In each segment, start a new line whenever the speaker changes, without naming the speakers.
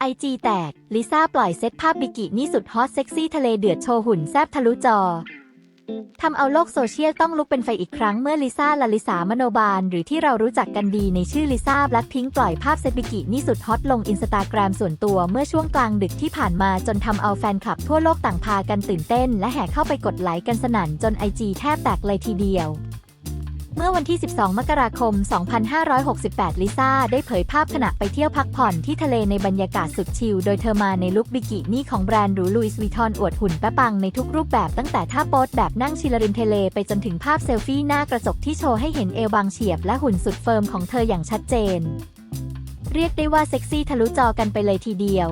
ไอจีแตก ลิซ่าปล่อยเซตภาพบิกินี่สุดฮอตเซ็กซี่ทะเลเดือดโชว์หุ่นแซบทะลุจอ ทำเอาโลกโซเชียลต้องลุกเป็นไฟอีกครั้งเมื่อลิซ่าลาลิสามโนบาล หรือที่เรารู้จักกันดีในชื่อลิซ่าแบล็คพิงปล่อยภาพเซตบิกินี่สุดฮอตลงอินสตาแกรมส่วนตัวเมื่อช่วงกลางดึกที่ผ่านมาจนทำเอาแฟนคลับทั่วโลกต่างพากันตื่นเต้น และแห่เข้าไปกดไลค์กันสนั่นจนไอจีแทบแตกเลยทีเดียว เมื่อวันที่ 12 มกราคม 2568 ลิซ่าได้เผยภาพขณะไปเที่ยวพักผ่อนที่ทะเลในบรรยากาศสุดชิล โดยเธอมาในลุคบิกินี่ของแบรนด์หรูลุยส์วิทอนอวดหุ่นแป๊ะปังในทุกรูปแบบตั้งแต่ท่าโพสแบบนั่งชิลริมทะเลไปจนถึงภาพเซลฟี่หน้ากระจกที่โชว์ให้เห็นเอวบางเฉียบและหุ่นสุดเฟิร์มของเธออย่างชัดเจน เรียกได้ว่าเซ็กซี่ทะลุจอกันไปเลยทีเดียว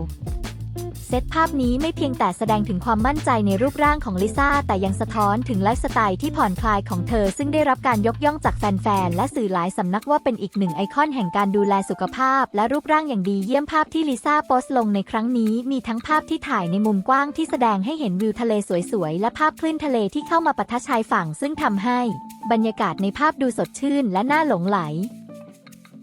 ซตภาพนี้ไม่เพียงแต่แสดงถึงความมั่นใจในรูปร่างของลิซ่า แต่ยังสะท้อนถึงไลฟ์สไตล์ที่ผ่อนคลายของเธอ ซึ่งได้รับการยกย่องจากแฟนๆ และสื่อหลายสำนักว่าเป็นอีกหนึ่งไอคอนแห่งการดูแลสุขภาพ และรูปร่างอย่างดีเยี่ยมภาพที่ลิซ่าโพสต์ลงในครั้งนี้ มีทั้งภาพที่ถ่ายในมุมกว้างที่แสดงให้เห็นวิวทะเลสวยๆ และภาพคลื่นทะเลที่เข้ามาปะทะชายฝั่ง ซึ่งทำให้ บรรยากาศในภาพดูสดชื่น และน่าหลงไหล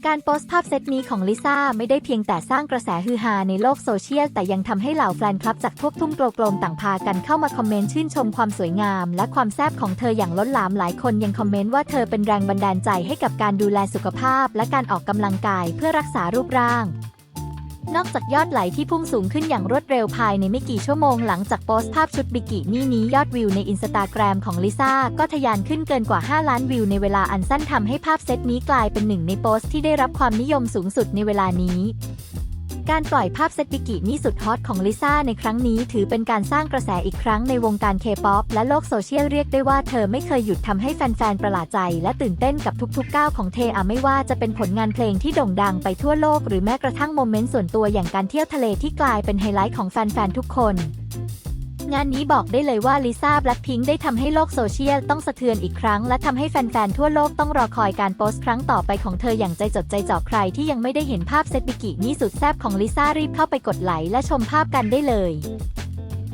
การโพสต์ภาพเซตนี้ของลิซ่าไม่ได้เพียงแต่สร้างกระแสฮือฮาในโลกโซเชียล แต่ยังทำให้เหล่าแฟนคลับจากทั่วทุ่มโกลมต่างพากันเข้ามาคอมเมนต์ชื่นชมความสวยงาม และความแซ่บของเธออย่างล้นหลามหลายคนยังคอมเมนต์ว่าเธอเป็นแรงบันดาลใจให้กับการดูแลสุขภาพ และการออกกำลังกายเพื่อรักษารูปร่าง นอกจากยอดไหลที่พุ่งสูงขึ้นอย่างรวดเร็วภายในไม่กี่ชั่วโมงหลังจากโพสต์ภาพชุดบิกินี่นี้ยอดวิวในอินสตาแกรมของลิซ่าก็ทะยานขึ้นเกินกว่า 5 ล้านวิวในเวลาอันสั้นทำให้ภาพเซตนี้กลายเป็นหนึ่งในโพสต์ที่ได้รับความนิยมสูงสุดในเวลานี้ การปล่อยภาพเซตบิกินี่สุดฮอตของลิซ่าในครั้งนี้ถือเป็นการสร้างกระแสอีกครั้งในวงการเคป๊อปและโลกโซเชียลเรียกได้ว่าเธอไม่เคยหยุดทำให้แฟนๆ ประหลาดใจ และตื่นเต้นกับทุกๆก้าวของเธออะไม่ว่าจะเป็นผลงานเพลงที่โด่งดังไปทั่วโลกหรือแม้กระทั่งโมเมนต์ส่วนตัวอย่างการเที่ยวทะเลที่กลายเป็นไฮไลท์ของแฟนๆ ทุกคน งานนี้บอกได้เลยว่าลิซ่าแบล็คพิงค์ได้ทำให้โลกโซเชียลต้องสะเทือนอีกครั้ง และทำให้แฟนๆ ทั่วโลกต้องรอคอยการโพสต์ครั้งต่อไปของเธออย่างใจจดใจจ่อใครที่ยังไม่ได้เห็นภาพเซตบิกินี่สุดแซ่บของลิซ่ารีบเข้าไปกดไลค์และชมภาพกันได้เลย